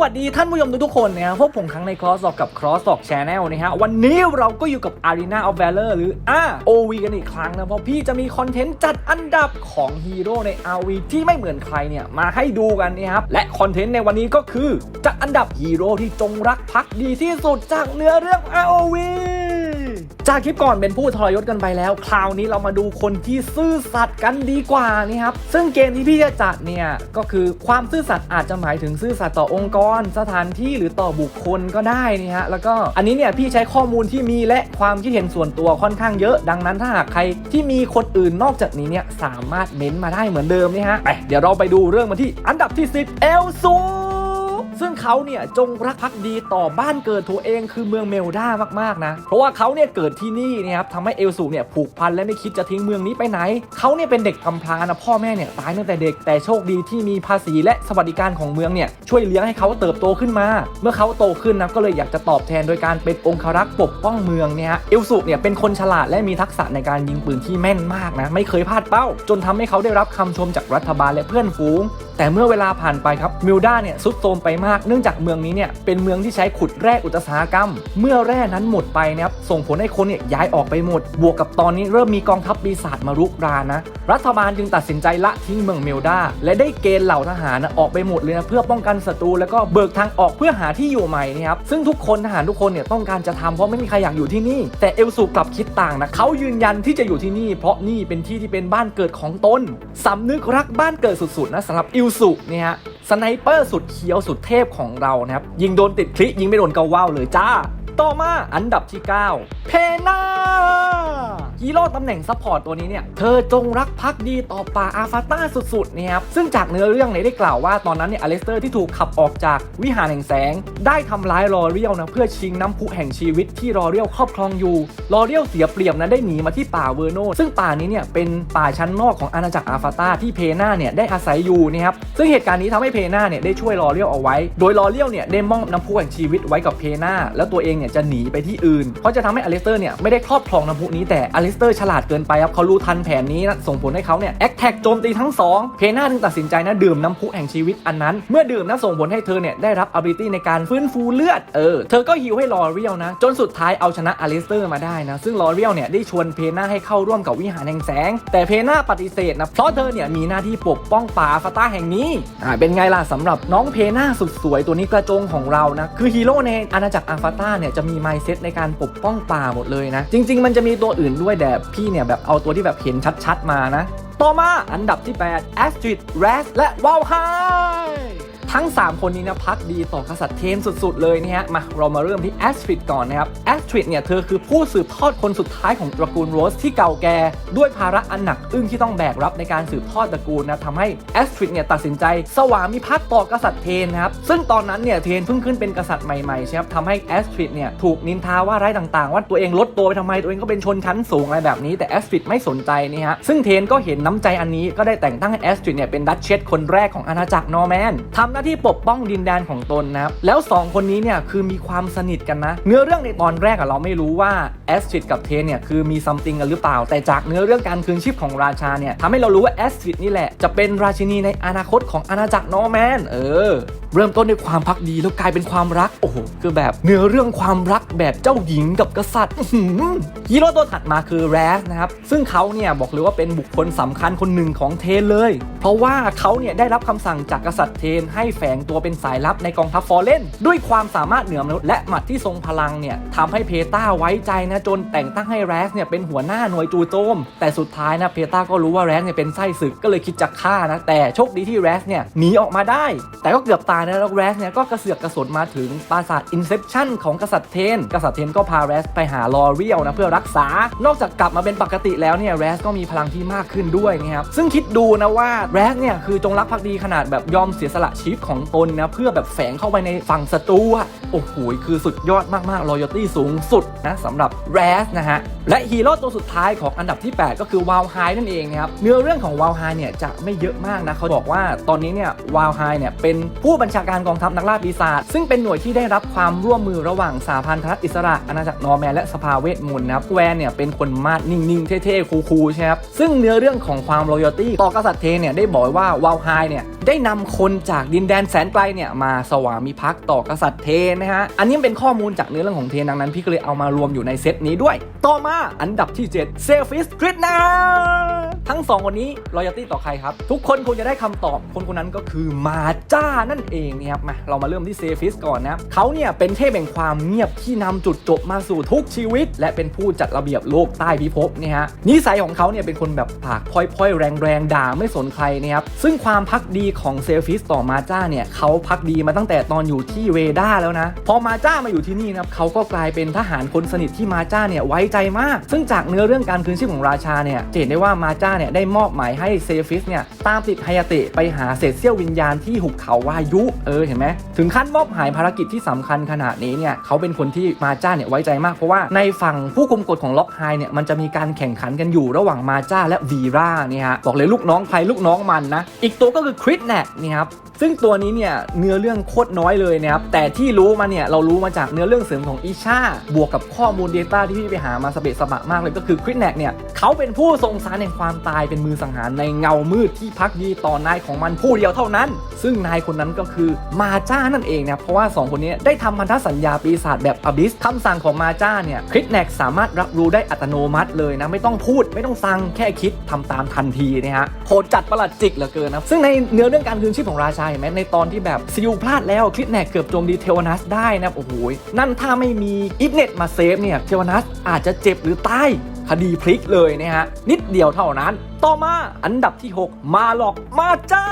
วัสดีท่านผู้ชมทุกๆคนนะครับพวกผมครั้งใน Cross Talk กับ Cross Talk Channel นะฮะวันนี้เราก็อยู่กับ Arena of Valor หรือ ROV กันอีกครั้งนะ เพราะพี่จะมีคอนเทนต์จัดอันดับของฮีโร่ใน ROV ที่ไม่เหมือนใครเนี่ยมาให้ดูกันนะครับ และคอนเทนต์ในวันนี้ก็คือจัดอันดับฮีโร่ที่จงรักภักดีที่สุดจากเนื้อเรื่อง ROV จากคลิปก่อนเป็นผู้ทรยศกันไปแล้ว คราวนี้เรามาดูคนที่ซื่อสัตย์กันดีกว่านี่ครับ ซึ่งเกมที่พี่จะจัดเนี่ยก็คือความซื่อสัตย์อาจจะหมายถึงซื่อสัตย์ต่อองค์กร สถานที่หรือต่อบุคคลก็ได้นี่ฮะแล้วก็อันนี้เนี่ยพี่ใช้ข้อมูลที่มีและความคิดเห็นส่วนตัวค่อนข้างเยอะ ดังนั้นถ้าหากใครที่มีคนอื่นนอกจากนี้เนี่ยสามารถเม้นมาได้เหมือนเดิมนี่ฮะไปเดี๋ยวเราไปดูเรื่องมาที่อันดับที่ 10 เอลซู ซึ่งเขาเนี่ยจงรักภักดีต่อบ้านเกิดตัวเองคือเมืองเมลดามากๆนะ เพราะว่าเขาเนี่ยเกิดที่นี่นะครับทำให้เอลสูเนี่ยผูกพันและไม่คิดจะทิ้งเมืองนี้ไปไหน เขาเนี่ยเป็นเด็กกำพร้านะพ่อแม่เนี่ยตายตั้งแต่เด็กแต่โชคดีที่มีภาษีและสวัสดิการของเมืองเนี่ยช่วยเลี้ยงให้เขาเติบโตขึ้นมา เมื่อเขาโตขึ้นนะก็เลยอยากจะตอบแทนโดยการเป็นองครักษ์ปกป้องเมืองเนี่ยเอลสูเนี่ยเป็นคนฉลาดและมีทักษะในการยิงปืนที่แม่นมากนะไม่เคยพลาดเป้า จนทำให้เขาได้รับคำชมจากรัฐบาลและเพื่อนฝูง แต่เมื่อเวลาผ่านไปครับมิลดาเนี่ยสุดโทมไปมากเนื่องจากเมืองนี้เนี่ยเป็นเมืองที่ใช้ขุดแร่อุตสาหกรรม เมื่อแร่นั้นหมดไปนะครับส่งผลให้คนเนี่ยย้ายออกไปหมด บวกกับตอนนี้เริ่มมีกองทัพปีศาจมารุกรานนะ รัฐบาลจึงตัดสินใจละทิ้งเมืองเมลดาและได้เกณฑ์เหล่าทหารออกไปหมดเลยนะเพื่อป้องกันศัตรูแล้วก็เบิกทางออกเพื่อหาที่อยู่ใหม่นะครับซึ่งทุกคนทหารทุกคนเนี่ยต้องการจะทำเพราะไม่มีใครอยากอยู่ที่นี่ แต่เอลซูกลับคิดต่างนะเขายืนยันที่จะอยู่ที่นี่ เพราะนี่เป็นที่ที่เป็นบ้านเกิดของตนสำนึกรักบ้านเกิดสุดๆนะสำหรับอิลซูเนี่ยฮะ สไนเปอร์สุดเคี้ยวสุดเทพของเรานะครับยิงโดนติดคลิยิงไม่โดนเกาว่าวเลยจ้า ต่อมาอันดับที่ 9 เพนาฮีโร่ตำแหน่งซัพพอร์ตตัวนี้เนี่ย เธอจงรักภักดีต่อป่าอาฟาต้าสุดๆเนี่ยครับ ซึ่งจากเนื้อเรื่องเนี่ยได้กล่าวว่าตอนนั้นเนี่ยอเลสเตอร์ที่ถูกขับออกจากวิหารแห่งแสง ได้ทำร้ายลอเรียลนะเพื่อชิงน้ำพุแห่งชีวิตที่ลอเรียลครอบครองอยู่ลอเรียลเสียเปรียบนะได้หนีมาที่ป่าเวอร์โนซึ่งป่านี้เนี่ยเป็นป่าชั้นนอกของอาณาจักรอาฟาต้าที่เพนาเนี่ยได้อาศัยอยู่นะครับซึ่งเหตุการณ์นี้ทำให้เพนาเนี่ยได้ช่วยลอเรียลเอาไว้ โดยลอเรียลเนี่ยได้มอบน้ำพุแห่งชีวิตไว้กับเพนาแล้วตัวเองเนี่ยจะหนีไปที่อื่น เพราะจะทำให้อเลสเตอร์เนี่ยไม่ได้ครอบครองน้ำพุนี้แต่อเลสเตอร์ฉลาดเกินไปครับเขารู้ทันแผนนี้นะส่งผลให้เขาเนี่ยแอคแท็กโจมตีทั้งสองเพนาจึงตัดสินใจนะดื่มน้ำพุแห่งชีวิตอันนั้น เมื่อดื่มนะส่งผลให้เธอเนี่ยได้รับ ability ในการฟื้นฟูเลือดเออเธอก็ฮิวให้ลอเรียลนะ จนสุดท้ายเอาชนะอเลสเตอร์มาได้นะซึ่งลอเรียลเนี่ยได้ชวนเพนาให้เข้าร่วมกับวิหารแห่งแสง แต่เพนาปฏิเสธนะเพราะเธอเนี่ยมีหน้าที่ปกป้องป่าฟาต้าแห่งนี้อ่าเป็นไงล่ะสำหรับน้องเพนาสุดสวยตัวนี้กระจงของเรานะคือฮีโร่ในอาณาจักรอาฟาต้าเนี่ยจะมีไมเซ็ตในการปกป้องป่าหมดเลยนะ จริง ๆ มันจะมีตัวอื่นด้วยแต่พี่เนี่ยแบบเอาตัวที่แบบเห็นชัดๆมานะ ต่อมาอันดับที่ 8 a s t r i d r a s และ w o w h a i ทั้ง 3 คนนี้นะพักดีต่อกษัตริย์เทนสุด ๆ เลยนะฮะมาเรามาเริ่มที่แอสทริดก่อนนะครับแอสทริดเนี่ยเธอคือผู้สืบทอดคนสุดท้ายของตระกูลโรสที่เก่าแก่ด้วยภาระอันหนักอึ้งที่ต้องแบกรับในการสืบทอดตระกูลนะทำให้แอสทริดเนี่ยตัดสินใจสวามิภักดิ์ต่อกษัตริย์เทนนะครับซึ่งตอนนั้นเนี่ยเทนเพิ่งขึ้นเป็นกษัตริย์ใหม่ๆใช่ครับทำให้แอสทริดเนี่ยถูกนินทาว่าไร้ต่างๆ ว่าตัวเองลดตัวไปทำไมตัวเองก็เป็นชนชั้นสูงอะไรแบบนี้แต่แอสทริดไม่สนใจนี่ฮะซึ่งเทนก็เห็นน้ำใจอันนี้ก็ได้แต่งตั้งให้แอสทริดเนี่ยเป็นดัชเชสคนแรกของอาณาจักรนอร์แมนทำหน้าที่ปกป้องดินแดนของตนนะครับแล้ว 2 คนนี้เนี่ยคือมีความสนิทกันนะ เนื้อเรื่องในตอนแรกอะเราไม่รู้ว่าแอสทริดกับเทนเนี่ยคือมีซัมติงกันหรือเปล่า แต่จากเนื้อเรื่องการคืนชีพของราชาเนี่ยทำให้เรารู้ว่าแอสทริดนี่แหละ จะเป็นราชินีในอนาคตของอาณาจักรนอร์แมนเออ เริ่มต้นด้วยความพักดีแล้วกลายเป็นความรัก โอ้โห คือแบบเนื้อเรื่องความรักแบบเจ้าหญิงกับกษัตริย์อื้อหือฮีโร่ตัวถัดมาคือแรสนะครับ ซึ่งเขาเนี่ยบอกเลยว่าเป็นบุคคลสำคัญคนหนึ่งของเทนเลย เพราะว่าเขาเนี่ยได้รับคำสั่งจากกษัตริย์เทน ให้แฝงตัวเป็นสายลับในกองทัพฟอร์เรนด้วยความสามารถเหนือมนุษย์และหมัดที่ทรงพลังเนี่ยทำให้เพตาไว้ใจนะจนแต่งตั้งให้แรสเนี่ยเป็นหัวหน้าหน่วยจูโจม แต่สุดท้ายนะเพตาก็รู้ว่าแรสเนี่ยเป็นไส้ศึกก็เลยคิดจะฆ่านะแต่โชคดีที่แรสเนี่ยหนีออกมาได้ แต่ก็เกือบตายนะแล้วแรสเนี่ยก็กระเสือกกระสนมาถึงปราสาทอินเซปชั่นของกษัตริย์เทน กษัตริย์เทนก็พาแรสไปหาลอเรียลนะเพื่อรักษา นอกจากกลับมาเป็นปกติแล้วเนี่ยแรสก็มีพลังที่มากขึ้นด้วยนะครับซึ่งคิดดูนะว่าแรสเนี่ยคือจงรักภักดีขนาดแบบยอมเสียสละชีวิตของตนนะเพื่อแบบแฝงเข้าไปในฝั่งศัตรูอะโอ้โหคือสุดยอดมากๆ loyalty สูงสุดนะสำหรับแรสนะฮะ และฮีโร่ตัวสุดท้ายของอันดับที่ 8 ก็คือวาลไฮนั่นเองนะครับ เนื้อเรื่องของวาลไฮเนี่ยจะไม่เยอะมากนะเขาบอกว่าตอนนี้เนี่ยวาลไฮเนี่ยเป็นผู้บัญชาการกองทัพนักล่าปีศาจซึ่งเป็นหน่วยที่ได้รับความร่วมมือระหว่างสหพันธรัฐอิสระอาณาจักรนอร์แมนและสภาเวทมนต์นะครับแวนเนี่ยเป็นคนมาดนิ่งๆเท่ๆคูลๆใช่ครับซึ่งเนื้อเรื่องของความ loyalty ต่อกษัตริย์เทเนี่ยได้บอกว้ว่าวาลไฮเนี่ย ได้นำคนจากดินแดนแสนไกลเนี่ยมาสวามิภักดิ์ต่อกษัตริย์เทนนะฮะ อันนี้เป็นข้อมูลจากเนื้อเรื่องของเทนดังนั้น พี่ก็เลยเอามารวมอยู่ในเซตนี้ด้วย ต่อมาอันดับที่7เซลฟิสคริตนาทั้งสองคนนี้รอยตี้ต่อใครครับ ทุกคนคงจะได้คำตอบคนคนนั้นก็คือมาจ้านั่นเองนะครับมาเรามาเริ่มที่เซฟิสก่อนนะเขาเนี่ยเป็นเทพแห่งความเงียบที่นำจุดจบมาสู่ทุกชีวิต และเป็นผู้จัดระเบียบโลกใต้พิภพเนี่ยฮะนิสัยของเขาเนี่ยเป็นคนแบบปากพล่อยๆ แรงๆด่าไม่สนใครนะครับซึ่งความพักดีของเซลฟิสต่อมาจ้าเนี่ยเขาพักดีมาตั้งแต่ตอนอยู่ที่เวด้าแล้วนะ พอมาจ้ามาอยู่ที่นี่นะครับเขาก็กลายเป็นทหารคนสนิทที่มาจ้าเนี่ยไว้ใจมาก ซึ่งจากเนื้อเรื่องการคืนชีพของราชาเนี่ยเห็นได้ว่ามาจ้าเนี่ยได้มอบหมายให้เซฟิสเนี่ยตามติดไฮยาเตะไปหาเศษเสี้ยววิญญาณที่หุบเขาวายุเออเห็นไหมถึงขั้นมอบหมายภารกิจที่สำคัญขนาดนี้เนี่ยเขาเป็นคนที่มาจ้าเนี่ยไว้ใจมากเพราะว่าในฝั่งผู้คุมกฎของล็อกไฮเนี่ยมันจะมีการแข่งขันกันอยู่ระหว่างมาจ้าและวีราเนี่ยฮะบอกเลยลูกน้องใครลูกน้องมันนะอีกตัวก็คือคริสแนกนี่ครับซึ่งตัวนี้เนี่ยเนื้อเรื่องโคตรน้อยเลยนะครับแต่ที่รู้มาเนี่ยเรารู้มาจากเนื้อเรื่องเสริมของอีชาบวกกับข้อมูล Data ที่พี่ไปหามาสเปะสปะมากเลยก็คือคริสแนกเนี่ยเขาเป็นผู้ทรงสารแห่งความตายเป็นมือสังหารในเงามืดที่พักดีต่อนายของมันผู้เดียวเท่านั้น ซึ่งนายคนนั้นก็คือมาจ้านั่นเองนะเพราะว่า 2 คนนี้ได้ทำพันธสัญญาปีศาจแบบอบิสคำสั่งของมาจ้าเนี่ยคริสแนกสามารถรับรู้ได้อัตโนมัติเลยนะไม่ต้องพูดไม่ต้องสั่งแค่คิดทำตามทันทีนะฮะโหดจัดประหลัดจิกเหลือเกินนะซึ่งในเนื้อเรื่องการคืนชีพของราชาเห็นไหมในตอนที่แบบซิลพลาดแล้วคลิปแนกเกือบโจมดีเทวนัสได้นะโอ้โหนั่นถ้าไม่มีอิฟเน็ตมาเซฟเนี่ยเทวนัสอาจจะเจ็บหรือตายคดีพลิกเลยนะฮะนิดเดียวเท่านั้นต่อมาอันดับที่ 6 มาหลอกมาจ้า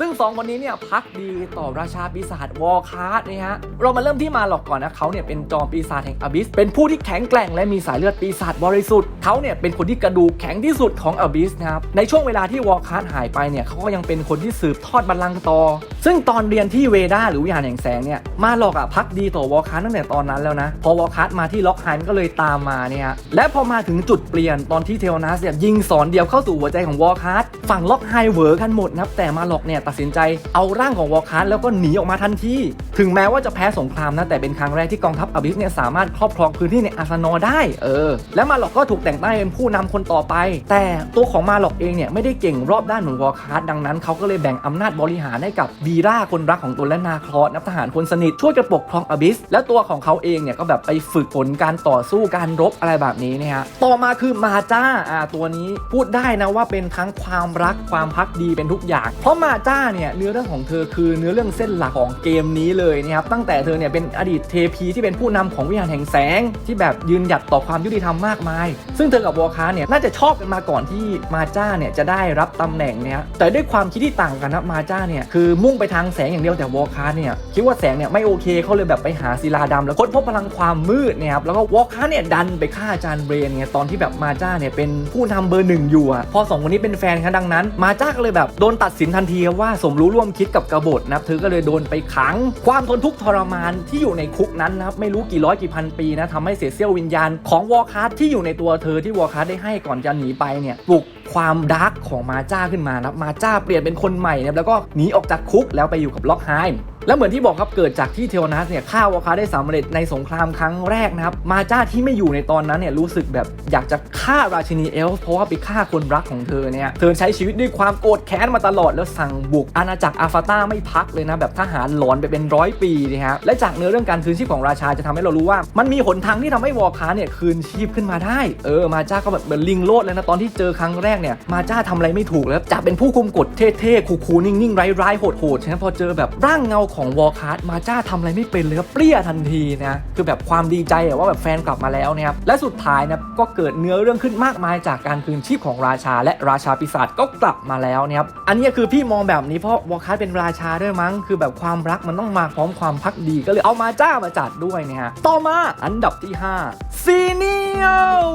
ซึ่งสองคนนี้เนี่ยพักดีต่อราชาปีศาจวอลคาร์ดนะฮะ เรามาเริ่มที่มาหลอกก่อนนะเขาเนี่ยเป็นจอมปีศาจแห่งอบิส เป็นผู้ที่แข็งแกร่งและมีสายเลือดปีศาจบริสุทธิ์เขาเนี่ยเป็นคนที่กระดูกแข็งที่สุดของอบิสนะครับ ในช่วงเวลาที่วอลคาร์ดหายไปเนี่ยเขาก็ยังเป็นคนที่สืบทอดบัลลังก์ต่อ ซึ่งตอนเรียนที่เวดาหรือวิหารแห่งแสงเนี่ยมาหลอกอะพักดีต่อวอลคาร์ดตั้งแต่ตอนนั้นแล้วนะ พอวอลคาร์ดมาที่ล็อกไฮม์ก็เลยตามมาเนี่ยและพอมาถึงจุดเปลี่ยนตอนที่เทวนัสเนี่ยยิงอนเดียวเข้าสู่หัวใจของวอลคาร์ดฝั่งล็อกไฮเวอร์กันหมดนะครับแต่มาหลอกเนี่ยตัดสินใจเอาร่างของวอลคาร์ดแล้วก็หนีออกมาทันทีถึงแม้ว่าจะแพ้สงครามนะแต่เป็นครั้งแรกที่กองทัพอบิสเนี่ยสามารถครอบครองพื้นที่ในอาร์ซานอได้เออและมาหลอกก็ถูกแต่งตั้งเป็นผู้นำคนต่อไป แต่ตัวของมาหลอกเองเนี่ยไม่ได้เก่งรอบด้านเหมือนวอลคาร์ดดังนั้นเขาก็เลยแบ่งอำนาจบริหารให้กับวีราคนรักของตนและนาคลอสนับทหารคนสนิทช่วยกันปกครองอบิสแล้วตัวของเขาเองเนี่ยก็แบบไปฝึกฝนการต่อสู้การรบอะไรแบบนี้เนี่ยฮะต่อมาคือมาจ้าอ่าตัวนี้พูดได้นะว่าเป็นทั้งความรักความพักดีเป็นทุกอย่าง เพราะมาจ้าเนี่ยเนื้อเรื่องของเธอคือเนื้อเรื่องเส้นหลักของเกมนี้เลยนะครับตั้งแต่เธอเนี่ยเป็นอดีตเทพีที่เป็นผู้นำของวิหารแห่งแสง ที่แบบยืนหยัดต่อความยุติธรรมมากมาย ซึ่งเธอกับวอลคาเนี่ยน่าจะชอบกันมาก่อนที่มาจ้าเนี่ยจะได้รับตำแหน่งเนี่ยแต่ด้วยความคิดที่ต่างกันนะมาจ้าเนี่ยคือมุ่งไปทางแสงอย่างเดียวแต่วอลคาเนี่ยคิดว่าแสงเนี่ยไม่โอเคเขาเลยแบบไปหาศิลาดำแล้วค้นพบพลังความมืดนี่ยครับแล้วก็วอลคาเนี่ยดันไปฆ่าจารย์เบรนไงตอนที่แบบมาจ้าเนี่ยเป็นผู้นำเบอร์หนึ่งอยู่อะพอสองคนนี้เป็นแฟนกันดังนั้น มาจ้าก็เลยแบบโดนตัดสินทันทีว่าสมรู้ร่วมคิดกับกบฏนะครับเธอก็เลยโดนไปขัง ความทนทุกข์ทรมานที่อยู่ในคุกนั้นนะครับไม่รู้กี่ร้อยกี่พันปีนะทำให้เศษเสี้ยววิญญาณของวอลคาร์ที่อยู่ในตัวเธอที่วอลคาร์ได้ให้ก่อนจะหนีไปเนี่ยปลุกความดาร์กของมาจ้าขึ้นมานะครับมาจ้าเปลี่ยนเป็นคนใหม่นะแล้วก็หนีออกจากคุกแล้วไปอยู่กับล็อกไฮม์ แล้วเหมือนที่บอกครับเกิดจากที่เทวนัสเนี่ยฆ่าวอคาได้สำเร็จในสงครามครั้งแรกนะครับมาจ้าที่ไม่อยู่ในตอนนั้นเนี่ยรู้สึกแบบอยากจะฆ่าราชินีเอลฟ์เพราะว่าไปฆ่าคนรักของเธอเนี่ยเธอใช้ชีวิตด้วยความโกรธแค้นมาตลอดแล้วสั่งบุกอาณาจักรอาฟาตาไม่พักเลยนะแบบทหารหลอนไปเป็นร้อยปีนะฮะและจากเนื้อเรื่องการคืนชีพของราชาจะทำให้เรารู้ว่า มันมีหนทางที่ทำให้วอคาเนี่ยคืนชีพขึ้นมาได้เออมาจ้าก็แบบเหมือนลิงโลดเลยนะตอนที่เจอครั้งแรกเนี่ยมาจ้าทำอะไรไม่ถูกแล้วจากเป็นผู้คุมกฎเท่ๆคูลๆนิ่งๆร้ๆโหดๆใช่ไหมพอเจอแบบร่างเงาของวอลคาร์มาจ้าทำอะไรไม่เป็นเลยครับเปรี้ยทันทีนะคือแบบความดีใจว่าแบบแฟนกลับมาแล้วนะครับและสุดท้ายนะก็เกิดเนื้อเรื่องขึ้นมากมายจากการคืนชีพของราชา และราชาปีศาจก็กลับมาแล้วนะครับอันนี้คือพี่มองแบบนี้เพราะวอลคาร์เป็นราชาด้วยมั้ง คือแบบความรักมันต้องมาพร้อมความพักดีก็เลยเอามาจ้ามาจัดด้วยนะฮะต่อมาอันดับที่5ซีเนียล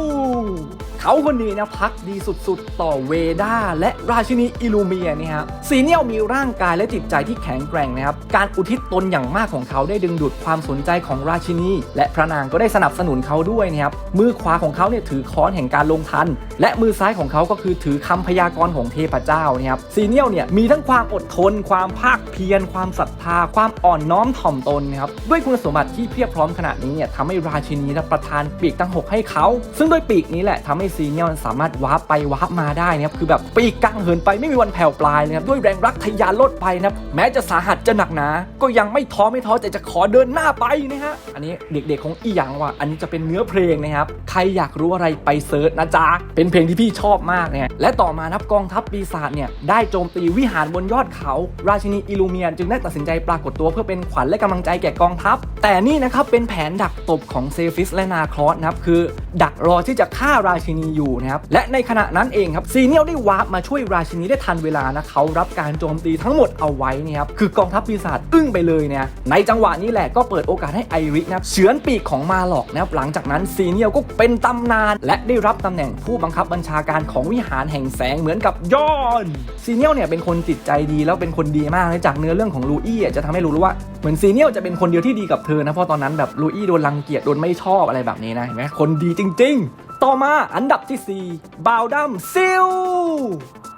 เขาคนนี้นะพักดีสุดๆ ต่อเวดาและราชินีอิลูเมียนี่ฮะซีเนียลมีร่างกายและจิตใจที่แข็งแกร่งนะครับการอุทิศตนอย่างมากของเขาได้ดึงดูดความสนใจของราชินี และพระนางก็ได้สนับสนุนเขาด้วยนะครับมือขวาของเขาเนี่ยถือค้อนแห่งการลงทัน และมือซ้ายของเขาก็คือถือคำพยากรณ์ของเทพเจ้านะครับซีเนียลเนี่ยมีทั้งความอดทน ความภาคเพียรความศรัทธา ความอ่อนน้อมถ่อมตนนะครับด้วยคุณสมบัติที่เพียบพร้อมขนาดนี้เนี่ยทำให้ราชินีนะประทานปีกตั้งหกให้เขา ซึ่งด้วยปีกนี้แหละทำให้ซีเนียลสามารถวาร์ปไปวาร์ปมาได้นะครับคือแบบปีกกลางเหินไปไม่มีวันแผ่วปลายเลยครับด้วยแรงรักทะยานโลดไปนะครับแม้จะสาหัสจะหนักหนาก็ยังไม่ท้อไม่ท้อแต่จะขอเดินหน้าไปนะฮะอันนี้เด็กๆคงอีหยังว่ะอันนี้จะเป็นเนื้อเพลงนะครับใครอยากรู้อะไรไปเซิร์ชนะจ๊ะเป็นเพลงที่พี่ชอบมากเนี่ยและต่อมานะครับกองทัพปีศาจเนี่ยได้โจมตีวิหารบนยอดเขา ราชินีอิลูเมียน จึงได้ตัดสินใจปรากฏตัวเพื่อเป็นขวัญและกำลังใจแก่กองทัพ แต่นี่นะครับเป็นแผนดักตบของเซฟิสและนาครอสนะครับคือ ดักรอที่จะฆ่าราชินีอยู่นะครับและในขณะนั้นเองครับซีเนียลได้วาร์ปมาช่วยราชินีได้ทันเวลานะเขารับการโจมตีทั้งหมดเอาไว้นี่ครับคือกองทัพปีศาจอึ้งไปเลยเนี่ยในจังหวะนี้แหละก็เปิดโอกาสให้ไอริกนะเฉือนปีกของมาหลอกนะครับหลังจากนั้นซีเนียลก็เป็นตำนาน และได้รับตำแหน่งผู้บังคับบัญชาการของวิหารแห่งแสงเหมือนกับยอนซีเนียลเนี่ยเป็นคนจิตใจดีแล้วเป็นคนดีมากเลยจากเนื้อเรื่องของลูอี้จะทำให้รู้ว่าเหมือนซีเนียลจะเป็นคนเดียวที่ดีกับเธอนะเพราะตอนนั้นแบบลูอี้โดนรังเกียจโดนไม่ชอบอะไรแบบนี้นะเห็นไหมคนดีจริง ๆ ต่อมาอันดับที่4บาวดัมซิล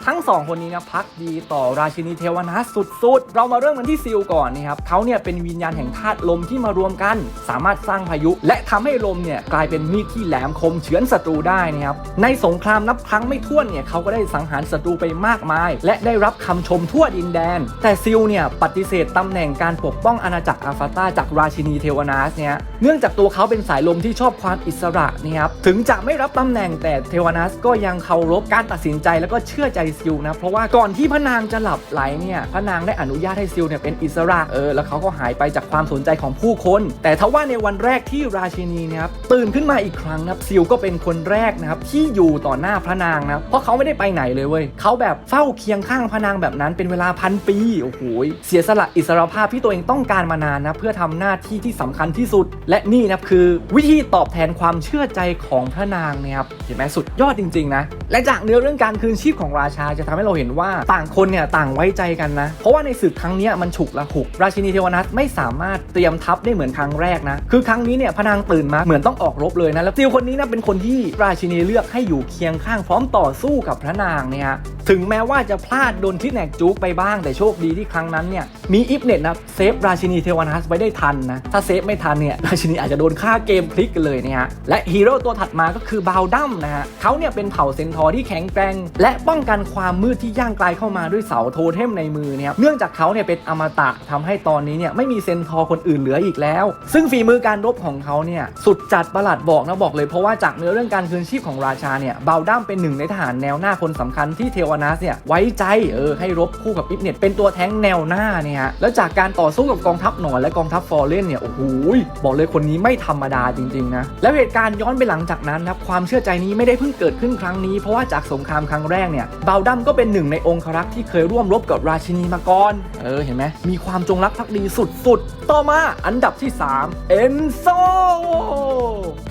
ทั้งสองคนนี้นะพักดีต่อราชินีเทวนาสุดๆ เรามาเริ่มกันที่ซิลก่อนนะครับเขาเนี่ยเป็นวิญญาณแห่งธาตุลมที่มารวมกัน สามารถสร้างพายุ และทำให้ลมเนี่ยกลายเป็นมีดที่แหลมคมเฉือนศัตรูได้นะครับในสงครามนับครั้งไม่ถ้วนเนี่ยเขาก็ได้สังหารศัตรูไปมากมาย และได้รับคำชมทั่วดินแดน แต่ซิลเนี่ยปฏิเสธตำแหน่งการปกป้องอาณาจักรอาฟาตาจากราชินีเทวนาสเนี่ยเนื่องจากตัวเขาเป็นสายลมที่ชอบความอิสระนะครับถึงจะไม่รับตำแหน่งแต่เทวนาสก็ยังเคารพการตัดสินใจแล้วก็เชื่อใจซิลนะ เพราะว่าก่อนที่พระนางจะหลับไหลเนี่ยพระนางได้อนุญาตให้ซิลเนี่ยเป็นอิสระเออแล้วเขาก็หายไปจากความสนใจของผู้คน แต่ทว่าในวันแรกที่ราชินีเนะครับตื่นขึ้นมาอีกครั้งนะครับซิลก็เป็นคนแรกนะครับที่อยู่ต่อหน้าพระนางนะเพราะเขาไม่ได้ไปไหนเลยเว้ยเขาแบบเฝ้าเคียงข้างพระนางแบบนั้นเป็นเวลาพันปีโอ้โหเสียสละอิสรภาพที่ตัวเองต้องการมานานนะเพื่อทำหน้าที่ที่สำคัญที่สุด และนี่นะคือวิธีตอบแทนความเชื่อใจของพระนางเนี่ยครับเห็นไหมสุดยอดจริงๆนะและจากเนื้อเรื่องการคืนชีพของราชาจะทำให้เราเห็นว่าต่างคนเนี่ยต่างไว้ใจกันนะ เพราะว่าในศึกครั้งนี้มันฉุกละหุก ราชินีเทวนัทไม่สามารถเตรียมทัพได้เหมือนครั้งแรกนะ คือครั้งนี้เนี่ยพระนางตื่นมาเหมือนต้องออกรบเลยนะ แล้วซิลคนนี้นะเป็นคนที่ราชินีเลือกให้อยู่เคียงข้างพร้อมต่อสู้กับพระนางเนี่ยถึงแม้ว่าจะพลาดโดนทิศแนกจุกไปบ้างแต่โชคดีที่ครั้งนั้นเนี่ยมีอิฟเน็ตนะเซฟราชินีเทวนัสไว้ได้ทันนะ ถ้าเซฟไม่ทันเนี่ยราชินีอาจจะโดนฆ่าเกมพลิกกันเลยเนี่ยฮะและฮีโร่ตัวถัดมาก็คือบาวดัมนะฮะเขาเนี่ยเป็นเผ่าเซนทอร์ที่แข็งแกร่งและป้องกันความมืดที่ย่างไกลเข้ามาด้วยเสาโทเทมในมือเนี่ยเนื่องจากเขาเนี่ยเป็นอมตะทำให้ตอนนี้เนี่ยไม่มีเซนทอร์คนอื่นเหลืออีกแล้ว ซึ่งฝีมือการรบของเขาเนี่ยสุดจัดประหลัดบอกนะบอกเลยเพราะว่าจากเนื้อเรื่องการคืนชีพของราชาเนี่ยเบาวดัมเป็นหนึ่งในทหารแนวหน้าคนสำคัญที่เทวนาสเนี่ยไว้ใจเออให้รบคู่กับอิฟเน็ตเป็นตัวแท้งแนวหน้าเนี่ยแล้วจากการต่อสู้กับกองทัพหนอนและกองทัพฟอร์เรนเนี่ยโอ้โหบอกเลยคนนี้ไม่ธรรมดาจริงๆนะแล้วเหตุการณ์ย้อนไปหลังจากนั้นนะครับความเชื่อใจนี้ไม่ได้เพิ่งเกิดขึ้นครั้งนี้เพราะว่าจากสงครามครั้งแรกเนี่ยบาวดัมก็เป็นหนึ่งในองครักษ์ที่เคยร่วมรบกับราชินีมาก่อน เออ เห็นไหม มีความจงรักภักดีสุดๆ ต่อมาอันดับที่ 3 เอนโซ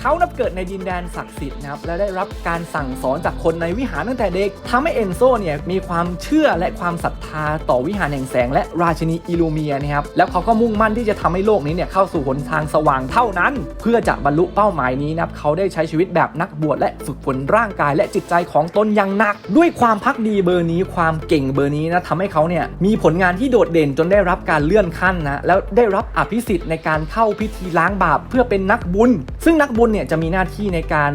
เขานับเกิดในดินแดนศักดิ์สิทธิ์นะครับ และได้รับการสั่งสอนจากคนในวิหารตั้งแต่เด็กทำให้เอนโซเนี่ยมีความเชื่อและความศรัทธาต่อวิหารแห่งแสงและราชินีอิลูเมียนะครับ แล้วเขาก็มุ่งมั่นที่จะทำให้โลกนี้เนี่ยเข้าสู่หนทางสว่างเท่านั้น เพื่อจะบรรลุเป้าหมายนี้นะครับเขาได้ใช้ชีวิตแบบนักบวชและฝึกฝนร่างกายและจิตใจของตนอย่างหนัก ด้วยความพักดีเบอร์นี้ความเก่งเบอร์นี้นะทำให้เขาเนี่ยมีผลงานที่โดดเด่นจนได้รับการเลื่อนขั้นนะแล้วได้รับอภิสิทธิ์ในการเข้าพิธีล้างบาปเพื่อเป็นนักบุญ ซึ่งนักบุญเนี่ยจะมีหน้าที่ในการ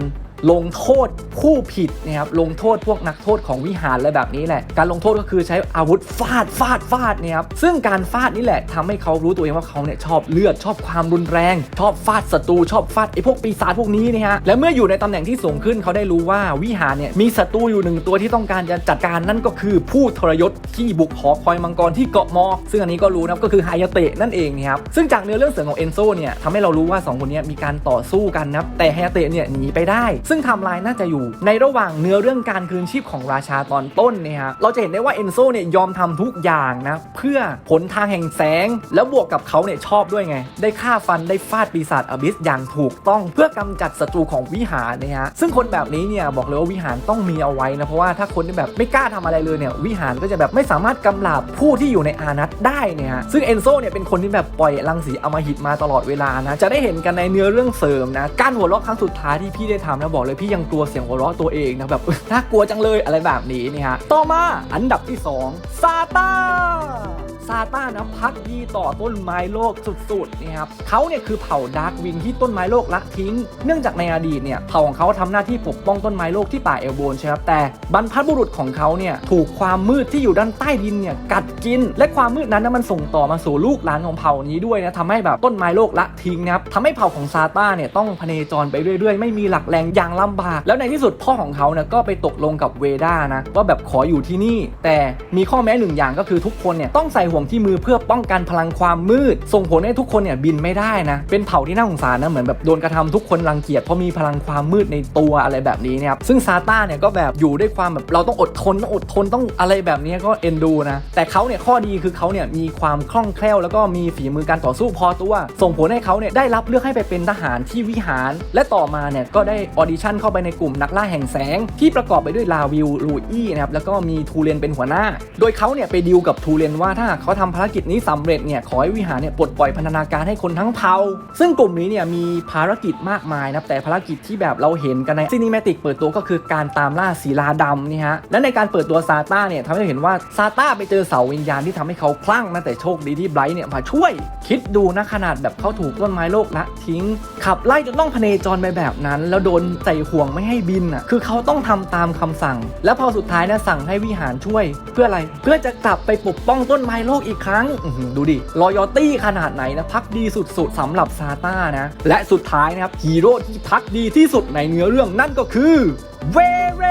ลงโทษผู้ผิดนะครับลงโทษพวกนักโทษของวิหารอะไรแบบนี้แหละ การลงโทษก็คือใช้อาวุธฟาดฟาดฟาดเนี่ยครับซึ่งการฟาดนี่แหละทำให้เขารู้ตัวเองว่าเขาเนี่ยชอบเลือดชอบความรุนแรง ชอบฟาดศัตรูชอบฟาดไอ้พวกปีศาจพวกนี้นะฮะและเมื่ออยู่ในตำแหน่งที่สูงขึ้นเขาได้รู้ว่าวิหารเนี่ยมีศัตรูอยู่หนึ่งตัวที่ต้องการจะจัดการนั่นก็คือผู้ทรยศที่บุกหอคอยมังกรที่เกาะมอ ซึ่งอันนี้ก็รู้นะครับก็คือไฮยาเตะนั่นเองนะครับซึ่งจากเนื้อเรื่องเสริมของเอนโซเนี่ยทำให้เรารู้ว่าสองคนนี้มีการต่อสู้กันนะแต่ไฮยาเตะเนี่ยหนีไปได้ซึ่งไทำลายน่าจะอยู่ในระหว่างเนื้อเรื่องการคืนชีพของราชาตอนต้นเนี่ยฮะเราจะเห็นได้ว่าเอนโซเนี่ยยอมทำทุกอย่างนะเพื่อผลทางแห่งแสง แล้วบวกกับเขาเนี่ยชอบด้วยไง ได้ฆ่าฟันได้ฟาดปีศาจอบิสอย่างถูกต้องเพื่อกำจัดศัตรูของวิหารเนี่ยฮะซึ่งคนแบบนี้เนี่ยบอกเลยว่าวิหารต้องมีเอาไว้นะเพราะว่าถ้าคนที่แบบไม่กล้าทำอะไรเลยเนี่ยวิหารก็จะแบบไม่สามารถกำราบผู้ที่อยู่ในอานัตได้เนี่ยฮะซึ่งเอนโซเนี่ยเป็นคนที่แบบปล่อยรังสีอมหิตมาตลอดเวลานะจะได้เห็นกันในเนื้อเรื่องเสริมนะการหัวเราะครั้งสุดท้ายที่พี่ได้ทำนะบอกเลยพี่ยังกลัวเสียงหัวเราะตัวเองนะแบบน่ากลัวจังเลยอะไรแบบนี้นี่ฮะต่อมาอันดับที่ 2 ซาตาซาต้านะพักดีต่อต้นไม้โลกสุดๆนี่ครับเขาเนี่ยคือเผ่าดาร์กวิงที่ต้นไม้โลกละทิ้ง เนื่องจากในอดีตเนี่ยเผ่าของเขาทำหน้าที่ปกป้องต้นไม้โลกที่ป่าเอลโบนใช่ครับแต่บรรพบุรุษของเขาเนี่ยถูกความมืดที่อยู่ด้านใต้ดินเนี่ยกัดกิน และความมืดนั้นนะมันส่งต่อมาสู่ลูกหลานของเผ่านี้ด้วยนะทำให้แบบต้นไม้โลกละทิ้งนะครับทำให้เผ่าของซาต้าเนี่ยต้องพเนจรไปเรื่อยๆ ไม่มีหลักแหล่งอย่างลำบาก แล้วในที่สุดพ่อของเขาเนี่ยก็ไปตกลงกับเวด้านะว่าแบบขออยู่ที่นี่ แต่มีข้อแม้หนึ่งอย่างก็คือทุกคนเนี่ยต้องใส่ห่วงที่มือเพื่อป้องกันพลังความมืด ส่งผลให้ทุกคนเนี่ยบินไม่ได้นะ เป็นเผ่าที่น่าสงสารนะเหมือนแบบโดนกระทำทุกคนรังเกียจเพราะมีพลังความมืดในตัวอะไรแบบนี้นะครับซึ่งซาต้าเนี่ยก็แบบอยู่ด้วยความแบบเราต้องอดทนต้องอดทนต้องอะไรแบบนี้ก็เอ็นดูนะแต่เขาเนี่ยข้อดีคือเขาเนี่ยมีความคล่องแคล่วแล้วก็มีฝีมือการต่อสู้พอตัว ส่งผลให้เขาเนี่ยได้รับเลือกให้ไปเป็นทหารที่วิหาร และต่อมาเนี่ยก็ได้ออดิชั่นเข้าไปในกลุ่มนักล่าแห่งแสง ที่ประกอบไปด้วยลาวิลลูอี้นะครับแล้วก็มีทูเรนเป็นหัวหน้า โดยเขาเนี่ยไปดีลกับทูเรนว่าถ้าเขาทำภารกิจนี้สำเร็จเนี่ยขอให้วิหารเนี่ยปลดปล่อยพันธนาการให้คนทั้งเผ่าซึ่งกลุ่มนี้เนี่ยมีภารกิจมากมายนะแต่ภารกิจที่แบบเราเห็นกันในซีนิเมติกเปิดตัวก็คือการตามล่าศิลาดำนี่ฮะและในการเปิดตัวซาต้าเนี่ยทำให้เห็นว่าซาต้าไปเจอเสาวิญญาณที่ทำให้เขาคลั่งนะแต่โชคดีที่ไบรท์เนี่ยมาช่วย คิดดูนะขนาดแบบเขาถูกต้นไม้โลกละทิ้งขับไล่จนต้องพเนจรไปแบบนั้น แล้วโดนใส่ห่วงไม่ให้บินอะคือเขาต้องทำตามคำสั่ง แล้วพอสุดท้ายนะสั่งให้วิหารช่วย เพื่ออะไรเพื่อจะกลับไปปกป้องต้นไม้โลกอีกครั้งดูดิรอยตี้ขนาดไหนนะพักดีสุดๆสำหรับซาต้านะ และสุดท้ายนะครับฮีโร่ที่พักดีที่สุดในเนื้อเรื่องนั่นก็คือเวเร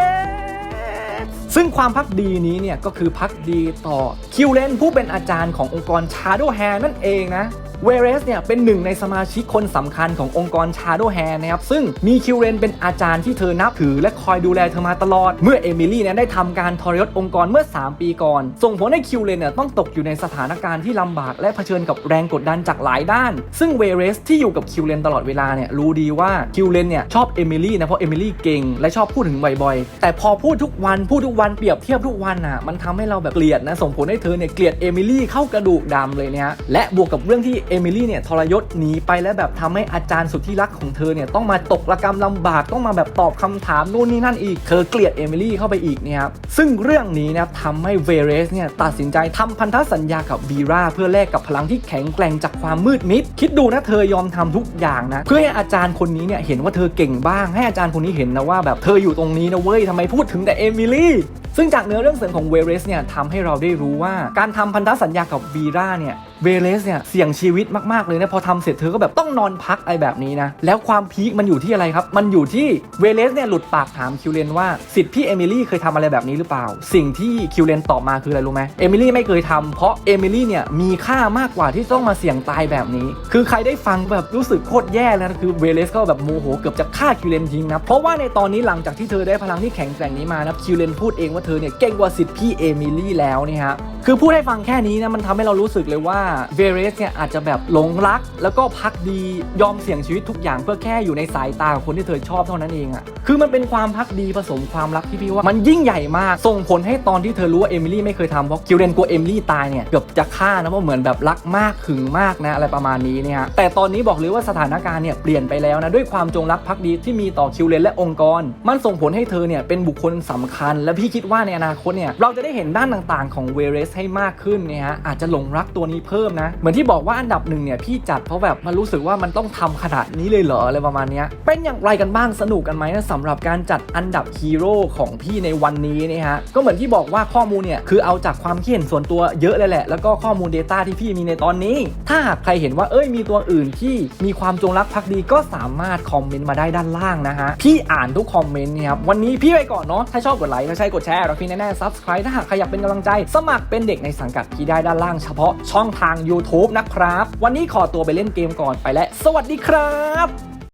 สซึ่งความพักดีนี้เนี่ยก็คือพักดีต่อคิวเลนผู้เป็นอาจารย์ขององค์กร Shadow Hand นั่นเองนะ เวเรสเนี่ยเป็นหนึ่งในสมาชิกคนสำคัญขององค์กร Shadow Hand นะครับ ซึ่งมีคิวเรนเป็นอาจารย์ที่เธอนับถือ และคอยดูแลเธอมาตลอด เมื่อเอมิลี่เนี่ยได้ทำการทรยศองค์กรเมื่อ 3 ปีก่อน ส่งผลให้คิวเรนเนี่ยต้องตกอยู่ในสถานการณ์ที่ลำบาก และเผชิญกับแรงกดดันจากหลายด้าน ซึ่งเวเรสที่อยู่กับคิวเรนตลอดเวลาเนี่ยรู้ดีว่าคิวเรนเนี่ยชอบเอมิลี่นะเพราะเอมิลี่เก่งและชอบพูดถึงบ่อยๆ แต่พอพูดทุกวันพูดทุกวันเปรียบเทียบทุกวันอะมันทำให้เราแบบเกลียดนะส่งผลให้เธอเนี่ยเกลียดเอมิลี่เข้ากระดูกดำเลยเนี่ยและบวกกับเรื่องที่เอมิลี่เนี่ยทรยศหนีไปแล้วแบบทำให้อาจารย์สุดที่รักของเธอเนี่ยต้องมาตกระกรรมลำบากต้องมาแบบตอบคำถามนู่นนี่นั่นอีกเธอเกลียดเอมิลี่เข้าไปอีกเนี่ยครับซึ่งเรื่องนี้นะครับทำให้เวเรสเนี่ยตัดสินใจทำพันธสัญญากับบีราเพื่อแลกกับพลังที่แข็งแกร่งจากความมืดมิด คิดดูนะเธอยอมทำทุกอย่างนะ เพื่อให้อาจารย์คนนี้เนี่ยเห็นว่าเธอเก่งบ้างให้อาจารย์คนนี้เห็นนะว่าแบบเธออยู่ตรงนี้นะเว้ยทำไมพูดถึงแต่เอมิลี่ซึ่งจากเนื้อเรื่องเสริมของเวเรสเนี่ยทำให้เราได้รู้ว่าการทำพันธสัญญากับวีราเนี่ย เวเรสเนี่ยเสี่ยงชีวิตมากๆเลยนะพอทำเสร็จเธอก็แบบต้องนอนพักอะไรแบบนี้นะ แล้วความพีคมันอยู่ที่อะไรครับ มันอยู่ที่เวเรสเนี่ยหลุดปากถามคิวเลนว่าสิทธิ์พี่เอมิลี่เคยทำอะไรแบบนี้หรือเปล่า สิ่งที่คิวเลนตอบมาคืออะไรรู้ไหมเอมิลี่ไม่เคยทำเพราะเอมิลี่เนี่ยมีค่ามากกว่าที่ต้องมาเสี่ยงตายแบบนี้ คือใครได้ฟังแบบรู้สึกโคตรแย่แล้วนะคือเวเรสก็แบบโมโหเกือบจะฆ่าคิวเลนทิ้งนะเพราะว่าในตอนนี้หลังจากที่เธอได้พลังที่แข็งแกร่งนี้มานะคิวเลนพูดเองว่าเธอเนี่ยเก่งกว่าสิทธิ์พี่เอมิลี่แล้วนี่ฮะคือพูดให้ฟังแค่นี้นะมันทำให้เรารู้สึกเลยว่าเวเรสเนี่ยอาจจะแบบหลงรัก แล้วก็พักดียอมเสี่ยงชีวิตทุกอย่างเพื่อแค่อยู่ในสายตาของคนที่เธอชอบเท่านั้นเองอะคือมันเป็นความพักดีผสมความรักที่พี่ว่ามันยิ่งใหญ่มาก ส่งผลให้ตอนที่เธอรู้ว่าเอมิลี่ไม่เคยทำเพราะคิวเรนกลัวเอมิลี่ตายเนี่ยเกือบจะฆ่านะเพราะเหมือนแบบรักมากขึงมากนะอะไรประมาณนี้เนี่ยฮะแต่ตอนนี้บอกเลยว่าสถานการณ์เนี่ยเปลี่ยนไปแล้วนะด้วยความจงรักภักดีที่มีต่อคิวเรนและองค์กร มันส่งผลให้เธอเนี่ยเป็นบุคคลสำคัญ และพี่คิดว่าในอนาคตเนี่ยเราจะได้เห็นด้านต่างๆ ของเวเรสให้มากขึ้นเนี่ยฮะอาจจะหลงรักตัวนี้เพิ่มนะ เหมือนที่บอกว่าอันดับหนึ่งเนี่ยพี่จัดเพราะแบบมันรู้สึกว่ามันต้องทำขนาดนี้เลยเหรออะไรประมาณเนี้ยเป็นอย่างไรกันบ้างสนุกกันไหมนะสำหรับการจัดอันดับฮีโร่ของพี่ในวันนี้เนี่ยฮะก็เหมือนที่บอกว่าข้อมูลเนี่ยคือเอาจากความคิดเห็นส่วนตัวเยอะเลยแหละ แล้วก็ข้อมูล Data ที่พี่มีในตอนนี้ ถ้าหากใครเห็นว่าเอ้ยมีตัวอื่นที่มีความจงรักภักดีก็สามารถคอมเมนต์มาได้ด้านล่างนะฮะพี่อ่านทุกคอมเมนต์นี่ครับวันนี้พี่ไปก่อนเนาะถ้าชอบกดไลค์ถ้าใช่กดแชร์แล้วพี่แน่ๆ subscribe ถ้าหากใครอยากเป็นกำลังใจ สมัครเป็นเด็กในสังกัดพี่ได้ด้านล่างเฉพาะช่องทาง YouTube นะครับ วันนี้ขอตัวไปเล่นเกมก่อนไปแล้วสวัสดีครับ